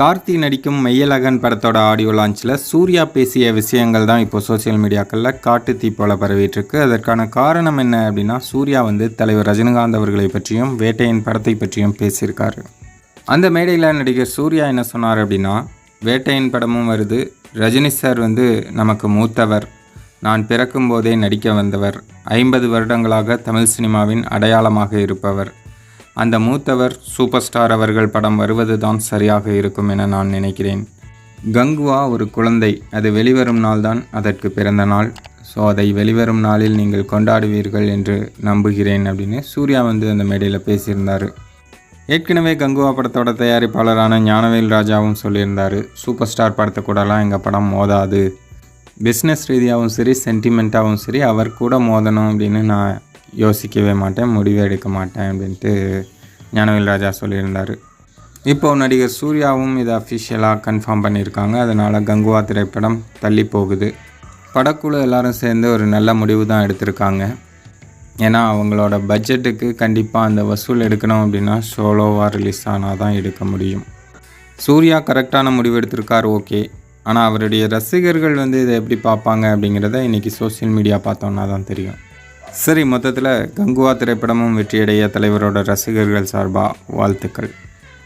கார்த்தி நடிக்கும் மெய்யழகன் படத்தோட ஆடியோ லான்ச்சில் சூர்யா பேசிய விஷயங்கள் தான் இப்போ சோஷியல் மீடியாக்களில் காட்டு தீ போல பரவிட்டுருக்கு. அதற்கான காரணம் என்ன அப்படின்னா சூர்யா வந்து தலைவர் ரஜினிகாந்த் அவர்களை பற்றியும் வேட்டையின் படத்தை பற்றியும் பேசியிருக்காரு. அந்த மேடையில் நடிகர் சூர்யா என்ன சொன்னார் அப்படின்னா வேட்டையின் படமும் வருது. ரஜினி சார் வந்து நமக்கு மூத்தவர். நான் பிறக்கும்போதே நடிக்க வந்தவர். ஐம்பது வருடங்களாக தமிழ் சினிமாவின் அடையாளமாக இருப்பவர். அந்த மூத்தவர் சூப்பர் ஸ்டார் அவர்கள் படம் வருவது தான் சரியாக இருக்கும் என நான் நினைக்கிறேன். கங்குவா ஒரு குழந்தை. அது வெளிவரும் நாள்தான் அதற்கு பிறந்த நாள். ஸோ அதை வெளிவரும் நாளில் நீங்கள் கொண்டாடுவீர்கள் என்று நம்புகிறேன் அப்படின்னு சூர்யா வந்து அந்த மேடையில் பேசியிருந்தார். ஏற்கனவே கங்குவா படத்தோட தயாரிப்பாளரான ஞானவேல் ராஜாவும் சொல்லியிருந்தார் சூப்பர் ஸ்டார் படத்தை கூடலாம் எங்கள் படம் மோதாது. பிஸ்னஸ் ரீதியாகவும் சரி சென்டிமெண்ட்டாகவும் சரி அவர் கூட மோதணும் அப்படின்னு நான் யோசிக்கவே மாட்டேன் முடிவே எடுக்க மாட்டேன் அப்படின்ட்டு ஞானவேல் ராஜா சொல்லியிருந்தார். இப்போ நடிகர் சூர்யாவும் இதை அஃபிஷியலாக கன்ஃபார்ம் பண்ணியிருக்காங்க. அதனால் கங்குவா திரைப்படம் தள்ளி போகுது. படக்குழு எல்லாரும் சேர்ந்து ஒரு நல்ல முடிவு தான் எடுத்திருக்காங்க. ஏன்னா அவங்களோட பட்ஜெட்டுக்கு கண்டிப்பாக அந்த வசூல் எடுக்கணும் அப்படின்னா சோலோவாக ரிலீஸ் ஆனால் தான் எடுக்க முடியும். சூர்யா கரெக்டான முடிவு எடுத்திருக்கார் ஓகே. ஆனால் அவருடைய ரசிகர்கள் வந்து இதை எப்படி பார்ப்பாங்க அப்படிங்கிறத இன்றைக்கி சோஷியல் மீடியா பார்த்தோன்னா தான் தெரியும். சரி மொத்தத்தில் கங்குவா திரைப்படமும் வெற்றியடைய தலைவரோட ரசிகர்கள் சார்பாக வாழ்த்துக்கள்.